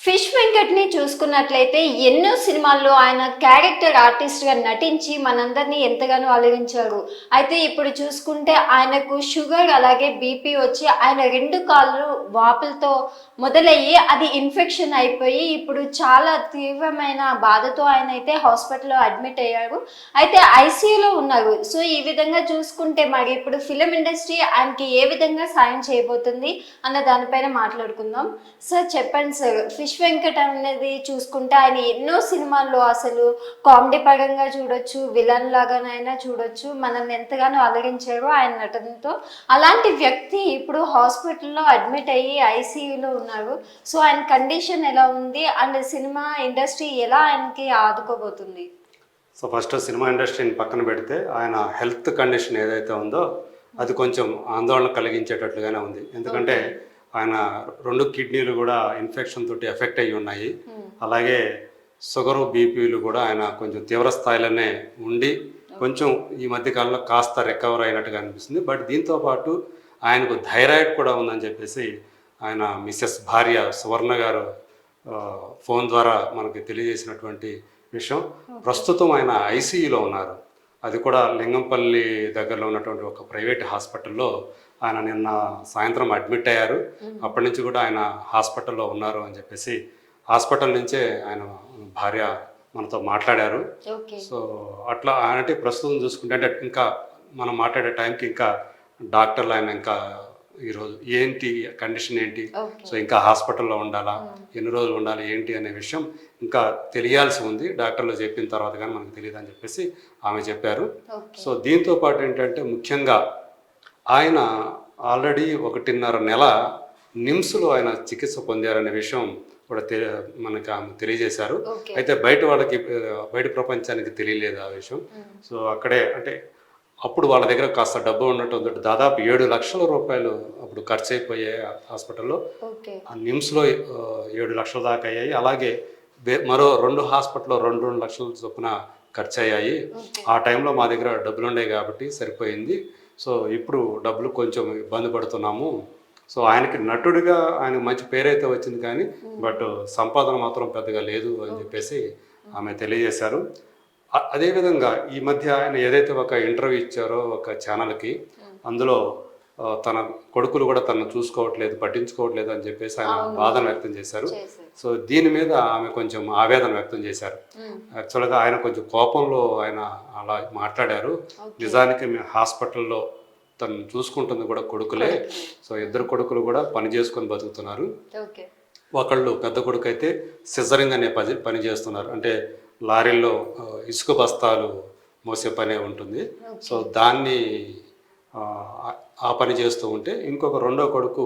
Fish వెంకట్ని చూసుకున్నట్లయితే ఎన్నో సినిమాల్లో ఆయన క్యారెక్టర్ ఆర్టిస్ట్గా నటించి మనందరినీ ఎంతగానో అలరించారు అయితే ఇప్పుడు చూసుకుంటే ఆయనకు షుగర్ అలాగే బీపీ వచ్చి ఆయన రెండు కాళ్ళు వాపులతో మొదలయ్యి అది ఇన్ఫెక్షన్ అయిపోయి ఇప్పుడు చాలా తీవ్రమైన బాధతో ఆయన అయితే హాస్పిటల్లో అడ్మిట్ అయ్యారు అయితే ఐసీయూలో ఉన్నారు. సో ఈ విధంగా చూసుకుంటే మరి ఇప్పుడు ఫిలిం ఇండస్ట్రీ ఆయనకి ఏ విధంగా సాయం చేయబోతుంది అన్న దానిపైన మాట్లాడుకుందాం. సార్ చెప్పండి సార్ ఫిష్ వెంకట్ అనేది చూసుకుంటే ఆయన ఎన్నో సినిమాల్లో అసలు కామెడీ పరంగా చూడొచ్చు విలన్ లాగానైనా చూడొచ్చు మనల్ని ఎంతగానో అలరించారు ఆయన నటనతో. అలాంటి వ్యక్తి ఇప్పుడు హాస్పిటల్లో అడ్మిట్ అయ్యి ఐసీయూలో ఉన్నారు సో ఆయన కండిషన్ ఎలా ఉంది? అండ్ సినిమా ఇండస్ట్రీ ఎలా ఆయనకి ఆదుకోబోతుంది? సో ఫస్ట్ సినిమా ఇండస్ట్రీని పక్కన పెడితే ఆయన హెల్త్ కండిషన్ ఏదైతే ఉందో అది కొంచెం ఆందోళన కలిగించేటట్లుగానే ఉంది. ఎందుకంటే ఆయన రెండు కిడ్నీలు కూడా ఇన్ఫెక్షన్ తోటి ఎఫెక్ట్ అయ్యి ఉన్నాయి. అలాగే షుగరు బీపీలు కూడా ఆయన కొంచెం తీవ్ర స్థాయిలోనే ఉండి కొంచెం ఈ మధ్య కాలంలో కాస్త రికవర్ అయినట్టుగా అనిపిస్తుంది. బట్ దీంతో పాటు ఆయనకు థైరాయిడ్ కూడా ఉందని చెప్పేసి ఆయన మిస్సెస్ భార్య సువర్ణ గారు ఫోన్ ద్వారా మనకి తెలియజేసినటువంటి విషయం. ప్రస్తుతం ఆయన ఐసీయూలో ఉన్నారు. అది కూడా లింగంపల్లి దగ్గరలో ఉన్నటువంటి ఒక ప్రైవేట్ హాస్పిటల్లో ఆయన నిన్న సాయంత్రం అడ్మిట్ అయ్యారు. అప్పటి నుంచి కూడా ఆయన హాస్పిటల్లో ఉన్నారు అని చెప్పేసి హాస్పిటల్ నుంచే ఆయన భార్య మనతో మాట్లాడారు. సో అట్లా అంటే ప్రస్తుతం చూసుకుంటే అంటే ఇంకా మనం మాట్లాడే టైంకి ఇంకా డాక్టర్లు ఆయన ఇంకా ఈరోజు ఏంటి కండిషన్ ఏంటి? సో ఇంకా హాస్పిటల్లో ఉండాలా? ఎన్ని రోజులు ఉండాలి? ఏంటి అనే విషయం ఇంకా తెలియాల్సి ఉంది. డాక్టర్లు చెప్పిన తర్వాత కానీ మనకు తెలియదు అని చెప్పేసి ఆమె చెప్పారు. సో దీంతో పాటు ఏంటంటే ముఖ్యంగా ఆయన ఆల్రెడీ ఒకటిన్నర నెల నిమ్స్లో ఆయన చికిత్స పొందారనే విషయం కూడా తె మనకి ఆమె తెలియజేశారు. అయితే బయట వాళ్ళకి బయట ప్రపంచానికి తెలియలేదు ఆ విషయం. సో అక్కడే అంటే అప్పుడు వాళ్ళ దగ్గర కాస్త డబ్బు ఉండటంతో దాదాపు ఏడు లక్షల రూపాయలు అప్పుడు ఖర్చు అయిపోయాయి హాస్పిటల్లో. నిమ్స్లో ఏడు లక్షల దాకా అయ్యాయి. అలాగే మరో రెండు హాస్పిటల్లో రెండు రెండు లక్షల చొప్పున ఖర్చు అయ్యాయి ఆ టైంలో మా దగ్గర డబ్బులు ఉన్నాయి కాబట్టి సరిపోయింది. సో ఇప్పుడు డబ్బులు కొంచెం ఇబ్బంది పడుతున్నాము. సో ఆయనకి నటుడిగా ఆయనకు మంచి పేరైతే వచ్చింది కానీ బట్ సంపాదన మాత్రం పెద్దగా లేదు అని చెప్పేసి ఆమె తెలియజేశారు. అదేవిధంగా ఈ మధ్య ఆయన ఏదైతే ఒక ఇంటర్వ్యూ ఇచ్చారో ఒక ఛానల్కి అందులో తన కొడుకులు కూడా తనను చూసుకోవట్లేదు పట్టించుకోవట్లేదు అని చెప్పేసి ఆయన బాధను వ్యక్తం చేశారు. సో దీని మీద ఆమె కొంచెం ఆవేదన వ్యక్తం చేశారు. యాక్చువల్గా ఆయన కొంచెం కోపంలో ఆయన అలా మాట్లాడారు. నిజానికి హాస్పిటల్లో తను చూసుకుంటుంది కూడా కొడుకులే. సో ఇద్దరు కొడుకులు కూడా పని చేసుకొని బతుకుతున్నారు. ఒకళ్ళు పెద్ద కొడుకు అయితే సిజరింగ్ అనే పని పని చేస్తున్నారు. అంటే లారీల్లో ఇసుక బస్తాలు మోసే పనే ఉంటుంది సో దాన్ని ఆ, పని చేస్తూ ఉంటే ఇంకొక రెండో కొడుకు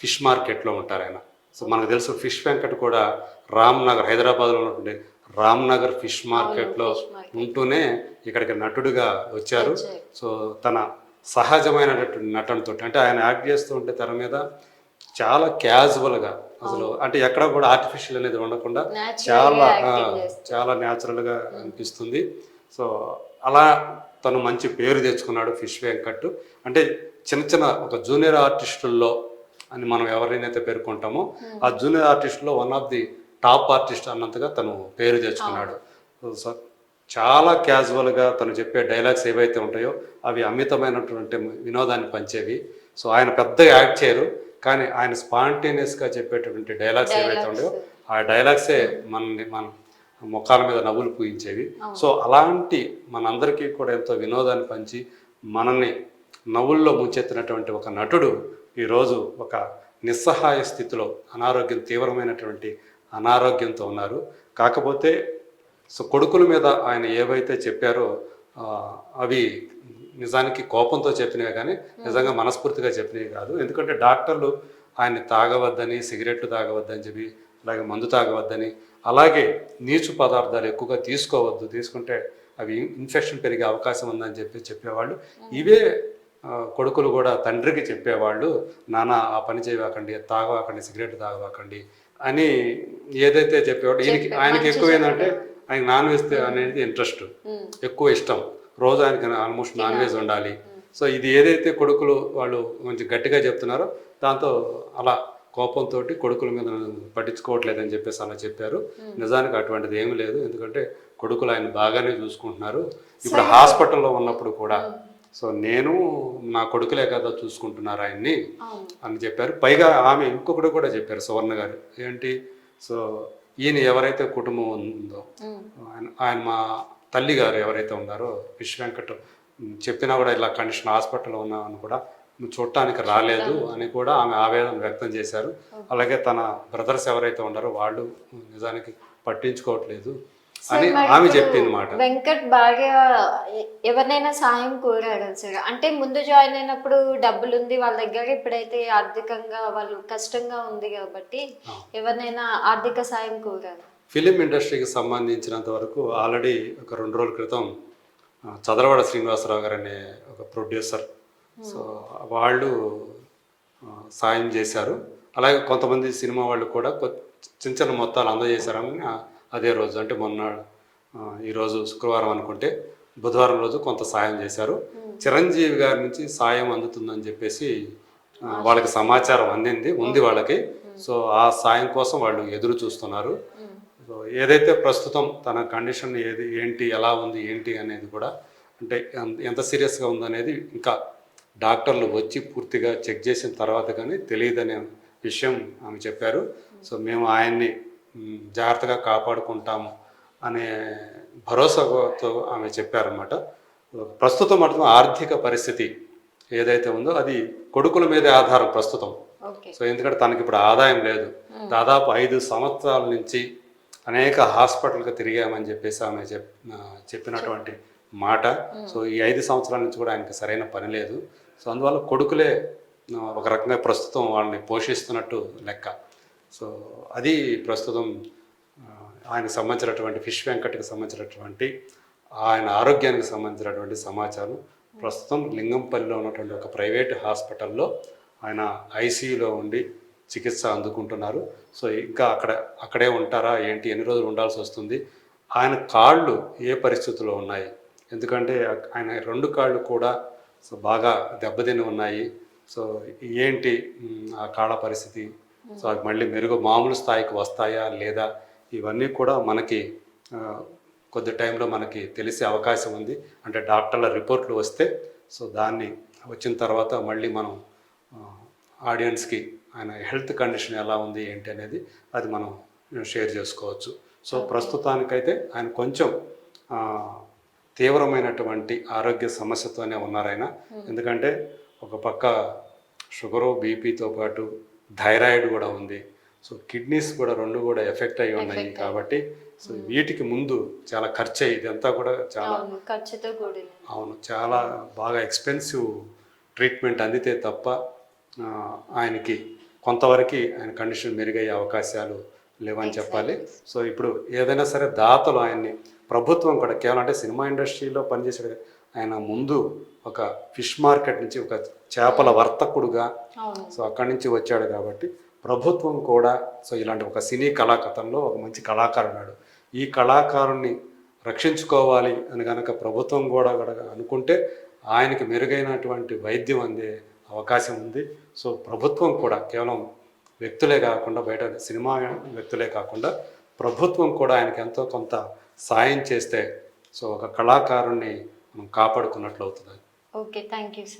ఫిష్ మార్కెట్లో ఉంటారు ఆయన సో మనకు తెలుసు ఫిష్ వెంకట్ కూడా రామ్ నగర్ హైదరాబాద్లో ఉన్నటువంటి రామ్ నగర్ ఫిష్ మార్కెట్లో. ఉంటూనే ఇక్కడికి నటుడిగా వచ్చారు. సో తన సహజమైనటువంటి నటనతో అంటే ఆయన యాక్ట్ చేస్తూ ఉంటే తెర మీద చాలా క్యాజువల్గా అసలు అంటే ఎక్కడ కూడా ఆర్టిఫిషియల్ అనేది ఉండకుండా చాలా. చాలా న్యాచురల్గా అనిపిస్తుంది. సో అలా తను మంచి పేరు తెచ్చుకున్నాడు ఫిష్ వెంకట్ అంటే చిన్న చిన్న ఒక జూనియర్ ఆర్టిస్టుల్లో అని మనం ఎవరినైతే పేర్కొంటామో ఆ junior ఆర్టిస్టులో one of the top artist అన్నంతగా తను పేరు తెచ్చుకున్నాడు. సో చాలా క్యాజువల్గా తను చెప్పే డైలాగ్స్ ఏవైతే ఉంటాయో అవి అమితమైనటువంటి వినోదాన్ని పంచేవి. సో ఆయన పెద్దగా యాక్ట్ చేయరు. కానీ ఆయన స్పాంటేనియస్గా చెప్పేటటువంటి డైలాగ్స్ ఏవైతే ఉన్నాయో ఆ డైలాగ్సే మనల్ని మన ముఖాల మీద నవ్వులు పూయించేవి. సో అలాంటి మనందరికీ కూడా ఎంతో వినోదాన్ని పంచి మనల్ని నవ్వుల్లో ముంచెత్తినటువంటి ఒక నటుడు ఈరోజు ఒక నిస్సహాయ స్థితిలో అనారోగ్యం తీవ్రమైనటువంటి అనారోగ్యంతో ఉన్నారు. కాకపోతే సో కొడుకుల మీద ఆయన ఏవైతే చెప్పారో అవి నిజానికి కోపంతో చెప్పినవి కానీ నిజంగా మనస్ఫూర్తిగా చెప్పినవి కాదు. ఎందుకంటే డాక్టర్లు ఆయన్ని తాగవద్దని సిగరెట్లు తాగవద్దని చెప్పి అలాగే మందు తాగవద్దని అలాగే నీచు పదార్థాలు ఎక్కువగా తీసుకోవద్దు తీసుకుంటే అవి ఇన్ఫెక్షన్ పెరిగే అవకాశం ఉందని చెప్పి చెప్పేవాళ్ళు. ఇవే కొడుకులు కూడా తండ్రికి చెప్పేవాళ్ళు నాన్న ఆ పని చేయవాకండి తాగవాకండి సిగరెట్ తాగవాకండి అని ఏదైతే చెప్పేవాడు ఈయనకి ఆయనకి ఎక్కువ ఏంటంటే ఆయన నాన్ వెజ్ అనేది ఇంట్రెస్ట్ ఎక్కువ ఇష్టం. రోజు ఆయనకి ఆల్మోస్ట్ నాన్ వెజ్ ఉండాలి. సో ఇది ఏదైతే కొడుకులు వాళ్ళు కొంచెం గట్టిగా చెప్తున్నారో దాంతో అలా కోపంతో కొడుకుల మీద పట్టించుకోవట్లేదని చెప్పేసి అలా చెప్పారు. నిజానికి అటువంటిది ఏమీ లేదు. ఎందుకంటే కొడుకులు ఆయన బాగానే చూసుకుంటున్నారు. ఇప్పుడు హాస్పిటల్లో ఉన్నప్పుడు కూడా సో నేను నా కొడుకులే కదా చూసుకుంటున్నారు ఆయన్ని అని చెప్పారు. పైగా ఆమె ఇంకొకటి కూడా చెప్పారు సువర్ణ గారు. ఏంటి? సో ఈయన ఎవరైతే కుటుంబం ఉందో. ఆయన ఆయన మా తల్లి గారు ఎవరైతే ఉన్నారో విశ్వ వెంకట్ చెప్పినా కూడా ఇలా కండిషన్ హాస్పిటల్లో ఉన్నామని కూడా చూడటానికి రాలేదు అని కూడా ఆమె ఆవేదన వ్యక్తం చేశారు. అలాగే తన బ్రదర్స్ ఎవరైతే ఉన్నారో వాళ్ళు నిజానికి పట్టించుకోవట్లేదు అని ఆమె చెప్పింది మాట వెంకట్ ఎ- ఎవరినైనా సాయం కోరారు సార్ అంటే ముందు జాయిన్ అయినప్పుడు డబ్బులు ఉంది వాళ్ళ దగ్గర ఇప్పుడైతే ఆర్థికంగా వాళ్ళు కష్టంగా ఉంది కాబట్టి ఎవరినైనా ఆర్థిక సాయం కోరారు? ఫిలిం ఇండస్ట్రీకి సంబంధించినంత వరకు ఆల్రెడీ ఒక రెండు రోజుల క్రితం ఆ, చదలవాడ శ్రీనివాసరావు గారు అనే ఒక ప్రొడ్యూసర్. సో వాళ్ళు సాయం చేశారు. అలాగే కొంతమంది సినిమా వాళ్ళు కూడా చిన్న చిన్న మొత్తాలు అందజేశారని అదే రోజు అంటే మొన్న ఈరోజు శుక్రవారం అనుకుంటే బుధవారం రోజు కొంత సాయం చేశారు. చిరంజీవి గారి నుంచి సాయం అందుతుందని చెప్పేసి వాళ్ళకి సమాచారం అందింది ఉంది వాళ్ళకి. సో ఆ సాయం కోసం వాళ్ళు ఎదురు చూస్తున్నారు. సో ఏదైతే ప్రస్తుతం తన కండిషన్ ఏది ఏంటి ఎలా ఉంది ఏంటి అనేది కూడా అంటే ఎంత- సీరియస్గా ఉందనేది ఇంకా డాక్టర్లు వచ్చి పూర్తిగా చెక్ చేసిన తర్వాత కానీ తెలియదనే విషయం ఆమె చెప్పారు. సో మేము ఆయన్ని జాగ్రత్తగా కాపాడుకుంటాము అనే భరోసాతో ఆమె చెప్పారన్నమాట. ప్రస్తుతం మాత్రం ఆర్థిక పరిస్థితి ఏదైతే ఉందో అది కొడుకుల మీదే ఆధారం ప్రస్తుతం. సో ఎందుకంటే తనకి ఇప్పుడు ఆదాయం లేదు. దాదాపు ఐదు సంవత్సరాల నుంచి అనేక హాస్పిటల్కి తిరిగామని చెప్పేసి ఆమె చెప్ చెప్పినటువంటి మాట. సో ఈ ఐదు సంవత్సరాల నుంచి కూడా ఆయనకి సరైన పని లేదు. సో అందువల్ల కొడుకులే ఒక రకంగా ప్రస్తుతం వాళ్ళని పోషిస్తున్నట్టు లెక్క. సో అది ప్రస్తుతం ఆయనకు సంబంధించినటువంటి ఫిష్ వెంకట్కి సంబంధించినటువంటి ఆయన ఆరోగ్యానికి సంబంధించినటువంటి సమాచారం. ప్రస్తుతం లింగంపల్లిలో ఉన్నటువంటి ఒక ప్రైవేట్ హాస్పిటల్లో ఆయన ఐసీయూలో ఉండి చికిత్స అందుకుంటున్నారు. సో ఇంకా అక్కడ అక్కడే ఉంటారా? ఏంటి? ఎన్ని రోజులు ఉండాల్సి వస్తుంది? ఆయన కాళ్ళు ఏ పరిస్థితుల్లో ఉన్నాయి? ఎందుకంటే ఆయన రెండు కాళ్ళు కూడా సో బాగా దెబ్బతిని ఉన్నాయి. సో ఏంటి ఆ కాళ్ళ పరిస్థితి? సో అవి మళ్ళీ మెరుగు మామూలు స్థాయికి వస్తాయా లేదా? ఇవన్నీ కూడా మనకి కొద్ది టైంలో మనకి తెలిసే అవకాశం ఉంది. అంటే డాక్టర్ల రిపోర్ట్లు వస్తే సో దాన్ని వచ్చిన తర్వాత మళ్ళీ మనం ఆడియన్స్కి ఆయన హెల్త్ కండిషన్ ఎలా ఉంది ఏంటి అనేది అది మనం షేర్ చేసుకోవచ్చు. సో ప్రస్తుతానికైతే ఆయన కొంచెం తీవ్రమైనటువంటి ఆరోగ్య సమస్యతోనే ఉన్నారు ఆయన. ఎందుకంటే ఒక పక్క షుగరు బీపీతో పాటు థైరాయిడ్ కూడా ఉంది. సో కిడ్నీస్ కూడా రెండు కూడా ఎఫెక్ట్ అయి ఉన్నాయి కాబట్టి సో వీటికి ముందు చాలా ఖర్చు. అయ్యి ఇదంతా కూడా చాలా అవును ఖర్చుతో అవును చాలా బాగా ఎక్స్పెన్సివ్ ట్రీట్మెంట్ అందితే తప్ప ఆయనకి కొంతవరకు ఆయన కండిషన్ మెరుగయ్యే అవకాశాలు లేవని చెప్పాలి. సో ఇప్పుడు ఏదైనా సరే దాతలు ఆయన్ని ప్రభుత్వం కూడా కేవలం అంటే సినిమా ఇండస్ట్రీలో పనిచేసే ఆయన ముందు ఒక ఫిష్ మార్కెట్ నుంచి ఒక చేపల వర్తకుడుగా సో అక్కడి నుంచి వచ్చాడు కాబట్టి ప్రభుత్వం కూడా సో ఇలాంటి ఒక సినీ కళాకథంలో ఒక మంచి కళాకారుడు ఈ కళాకారుణ్ణి రక్షించుకోవాలి అని కనుక ప్రభుత్వం కూడా అనుకుంటే ఆయనకి మెరుగైనటువంటి వైద్యం అందే అవకాశం ఉంది. సో ప్రభుత్వం కూడా కేవలం వ్యక్తులే కాకుండా బయట సినిమా వ్యక్తులే కాకుండా ప్రభుత్వం కూడా ఆయనకి ఎంతో కొంత సాయం చేస్తే సో ఒక కళాకారుణ్ణి మనం కాపాడుకున్నట్లు అవుతుంది. Okay thank you sir.